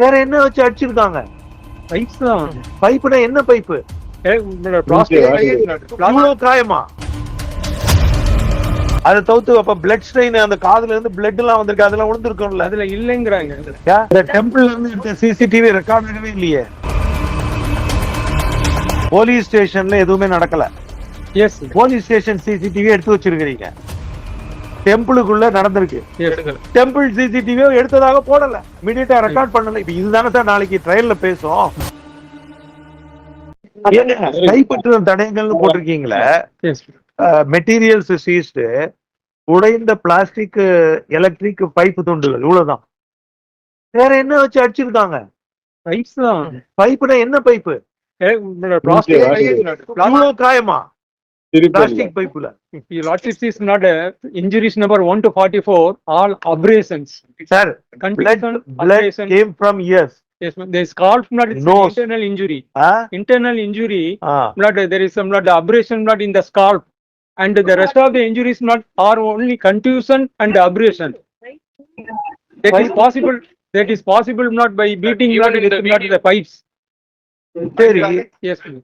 வேற என்ன வச்சு அடிச்சிருக்காங்க? பைப்ஸ் தான் பைப்புனா என்ன பைப்பு? காயமா? அதை தவிர்த்து அப்ப பிளட் ஸ்ட்ரெயின் அந்த காதுல இருந்து பிளட் எல்லாம் வந்திருக்கு அதெல்லாம் விழுந்திருக்கும்ல அதுல இல்லைங்கிறாங்க. இந்த டெம்பிள்ல இருந்து எடுத்த சிசிடிவி ரெக்கார்ட் இல்லையே. போலீஸ் ஸ்டேஷன்ல எதுவுமே நடக்கல. எஸ் போலீஸ் ஸ்டேஷன் சிசிடிவி எடுத்து வச்சிருக்கிறீங்க. டெம்பிளுக்குள்ள நடந்திருக்கு. டெம்பிள் சிசிடிவி எடுத்ததாக போடல. இமீடியட்டா ரெக்கார்ட் பண்ணல. இப்ப இதுதானே சார் நாளைக்கு ட்ரையல்ல பேசும் ஏங்க, கைப்பற்றுதல் தடயங்கள்னு போட்டிருக்கீங்களே? மெட்டீரியல்ஸ் சீஸ்டு உடைந்த பிளாஸ்டிக் எலக்ட்ரிக் பைப்பு துண்டுகள் இவ்வளவுதான். வேற என்ன வச்சு அடிச்சிருக்காங்க? பைப்ஸ் தான். பைப்புனா என்ன pipe plastic Plastic bipolar. Plastic is not a injuries number 1 to 44, all abrasions. Sir, blood, blood abrasion. came from yes. Yes. There is called blood. It's Nose. internal injury. Huh? Internal injury, Ah, blood, there is some blood abrasion blood in the scalp. And the rest of the injuries not are only contusion and abrasion. That is possible, that is possible not by beating blood, in not the pipes. சரி.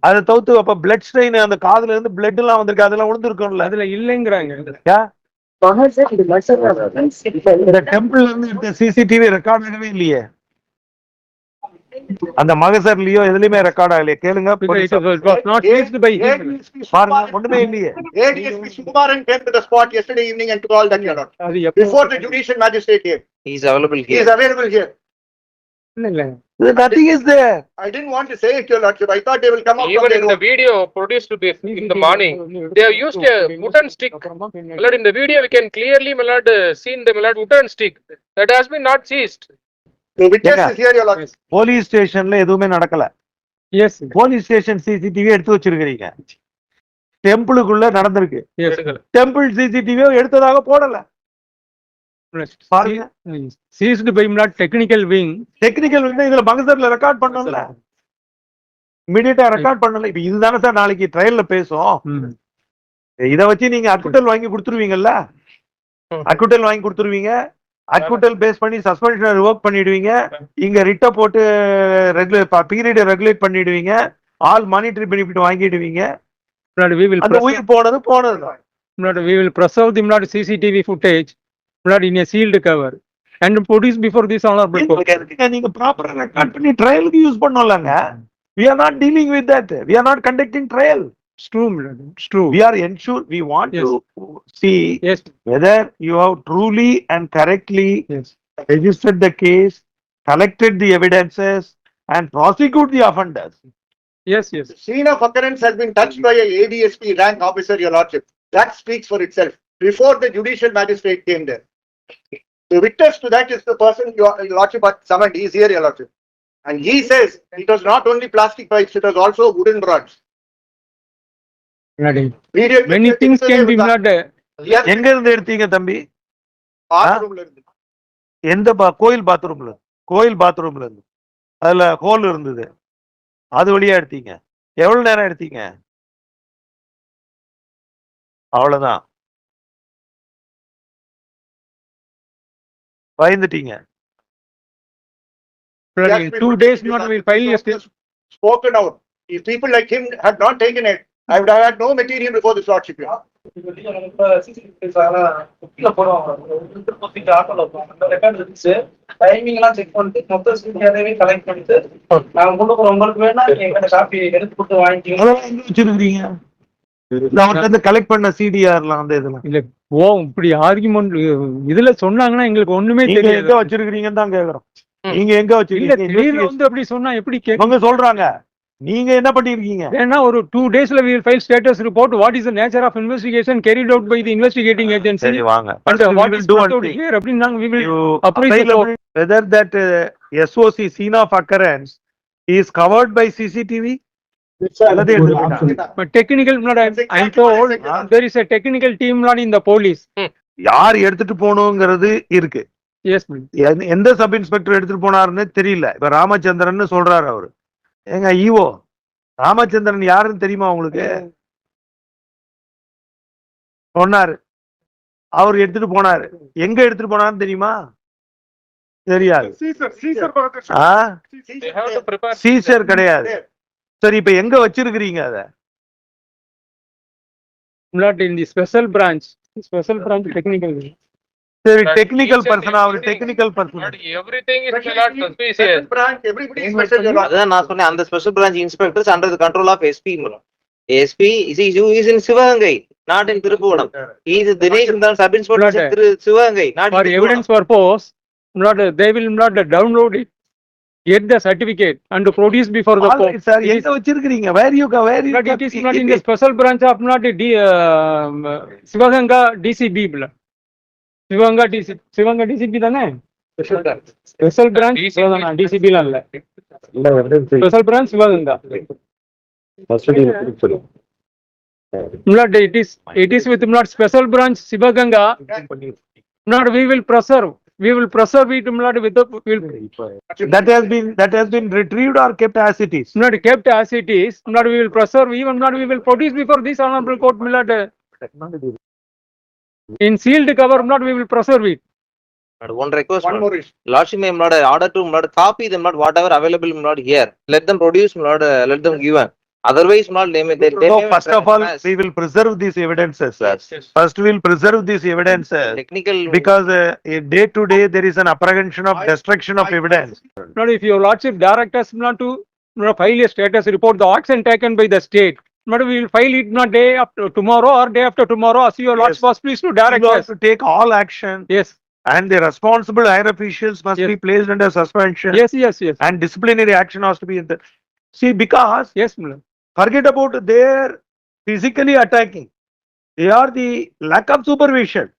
அதை தவிர்த்து அப்ப blood strain அந்த காதுல இருந்து blood எல்லாம் வந்திருக்கு அதெல்லாம் விழுந்திருக்கும்ல அதுல இல்லைங்கிறாங்க யா? இந்த டெம்பிள்ல இருந்து எடுத்த சிசிடிவி ரெக்கார்ட் ஆகவே இல்லையே அந்த மகசர்லயோ எதுலயுமே ரெக்கார்ட் ஆகலையே கேளுங்க பாருங்க ஒண்ணுமே இல்லையே to the spot yesterday evening and told all that you're not. அது எப்போ Before the judicial magistrate here, He's available he here. is available here. இல்ல இல்ல nothing is there I didn't want to say it, your lordship. I thought they will come up from Even their in the own. video produced this in the morning, they have used a wooden stick. My lord, in the video, we can clearly, my lord, uh, seen the my lord wooden stick that has been not seized. The witness Yeah. is here, your lordship. Police ஸ்டேஷன்ல எதுவுமே நடக்கல S police station CCTV எடுத்து வச்சிருக்கிறீங்க டெம்பிளுக்குள்ள நடந்திருக்கு temple எடுத்ததாக போடல பாருங்க. Seized by not technical wing. Technical வந்து இதுல மகசர்ல ரெக்கார்ட் பண்ணல இமீடியட்டா ரெக்கார்ட் பண்ணல இப்ப இதுதானே சார் நாளைக்கு ட்ரையல்ல பேசும். இத வச்சு நீங்க அக்குட்டல் வாங்கி கொடுத்துருவீங்கல்ல? ம். அக்குட்டல் வாங்கி கொடுத்துருவீங்க. அக்குட்டல் பேஸ் பண்ணி சஸ்பென்ஷன் ரிவோக் பண்ணிடுவீங்க. இங்க ரிட்ட போட்டு ரெகுலேட் பீரியட் ரெகுலேட் பண்ணிடுவீங்க. ஆல் மானிட்டரி பெனிஃபிட் வாங்கிடுவீங்க. அந்த உயிர் போனது போனதுதான். Not we will preserve the not CCTV footage. not in a sealed cover and produce before this honorable court. எதுக்கு எதுக்குங்க நீங்க ப்ராப்பரா ரெக்கார்ட் பண்ணி ட்ரையலுக்கு யூஸ் பண்ணலாங்க we are not dealing with that we are not conducting trial It's true, my lord. It's true. we are ensure we want Yes. to see Yes, whether you have truly and correctly yes. registered the case, collected the evidences, and prosecute the offenders. Yes, yes. The scene of occurrence has been touched by a ADSP rank officer, your lordship. That speaks for itself. Before the judicial magistrate came there. The witness to that is the person your your lordship summoned. He is here, your lordship. And he says it was not only plastic pipes, it was also wooden rods. Many things can be not, uh, எங்க இருந்து எடுத்தீங்க தம்பி. எந்த கோயில் பாத்ரூம்ல கோயில் பாத்ரூம்ல இருந்து அதுல ஹோல் இருந்தது அது வழியா எடுத்தீங்க எவ்வளவு நேரம் எடுத்தீங்க அவ்வளவுதான் பயந்துட்டீங்க two days not will file a still. Spoken out. If people like him had not taken it, I would have had no material before this lordship. your lordship. Timing எல்லாம் செக் பண்ணிட்டு மொத்த கலெக்ட் பண்ணிட்டு நாங்க கொண்டு போறோம் உங்களுக்கு வேணா copy எடுத்து கொடுத்து வாங்கிக்கோங்க அதெல்லாம் எங்க வச்சிருக்கீங்க அவர்கிட்ட இருந்து கலெக்ட் பண்ண சிடிஆர்லாம் அந்த இதெல்லாம் இல்ல ஓ இப்படி ஆர்குமெண்ட் இதுல சொன்னாங்கன்னா எங்களுக்கு ஒண்ணுமே நீங்க எங்க வச்சிருக்கீங்கன்னு தான் கேக்குறோம். நீங்க எங்க வச்சிருக்கீங்க வந்து அப்படி சொன்னா எப்படி கேட்க சொல்றாங்க நீங்க என்ன பண்ணிருக்கீங்க ஏன்னா ஒரு டூ டேஸ்ல file status report what is the nature of investigation carried out by the investigating agency சரி வாங்க அப்படின்னு நாங்க we will You appraise the available whether that uh, SOC scene of occurrence team not in the police யார் எடுத்துட்டு போகணுங்கிறது இருக்கு. எந்த- sub inspector எடுத்துட்டு போனாருன்னு தெரியல இப்ப ராமச்சந்திரன் சொல்றாரு அவரு ஏங்க ஈவோ ராமச்சந்திரன் யாருன்னு தெரியுமா உங்களுக்கு சொன்னாரு அவர் எடுத்துட்டு போனாரு எங்க எடுத்துட்டு போனாருன்னு தெரியுமா தெரியாது. சீசர் கிடையாது சரி இப்ப எங்க வச்சிருக்கிறீங்க அத Not in the special branch, special branch technical. சரி டெக்னிக்கல் பர்சனா அவர் technical person. Special branch, everybody is special, your lordship. அதான் நான் சொன்னேன் அந்த special branch inspectors under the control of SP SP is in Sivaganga not in Thiruppuvanam இது தினேஷ் தான் sub inspector Not- Thiru Sivaganga not For evidence purpose, not, they will not download it, get the certificate and produce before the court. Sir எங்க வச்சிருக்கிறீங்க where you where you is not in the special branch of not D, um, Sivaganga DCB. blood. Sivaganga DC, Sivaganga DCB தானே? Special branch, DCB. Sivaganga, DCB ல இல்ல. Special branch Sivaganga. Not, it is, it is with not special branch Sivaganga, not we will preserve, we will preserve it Umlad with we'll, that has been that has been retrieved or kept as it is. Not kept as it is. Not we will preserve even not we will produce before this honorable court Umlad. In sealed cover Not we will preserve it. One request, one more issue. not order to not copy them, not whatever available Not here. Let them produce Not let them give otherwise not they may they, they no may first of all trespass. we will preserve these evidences sir first we will preserve these evidences technical because uh, day to day there is an apprehension of destruction of evidence Not if your lordship direct us not to not file a status report, the action taken by the state. But we will file it not day after tomorrow or day after tomorrow, as your lordship Yes. was pleased to direct you us. have to take all action Yes, and the responsible higher officials must Yes. be placed under suspension yes, yes, yes, and disciplinary action has to be in the see because yes, Mullah. Forget about their physically attacking. They are the lack of supervision.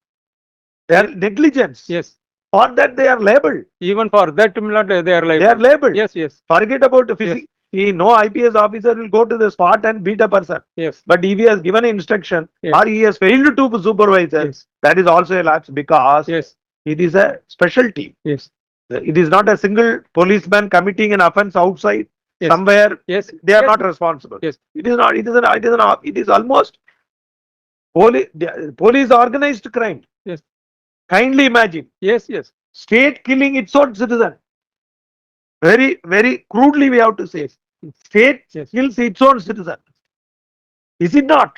Their negligence. Yes. for that they are labeled. Even for that, they are like, they are labeled. Yes, yes, forget about the physics see no ips officer will go to the spot and beat a person. Yes, but if he has given an instruction Yes. or he has failed to supervise yes, that is also a lapse because yes, it is a special team. Yes, it is not a single policeman committing an offense outside Yes. somewhere yes. they are yes, not responsible. Yes. It is not, it is an, it is an, it is almost police, police organized crime. Yes. Kindly imagine, Yes, yes, state killing its own citizen. Very, very crudely we have to say, state Yes. kills its own citizen. Is it not?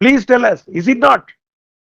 Please tell us, is it not?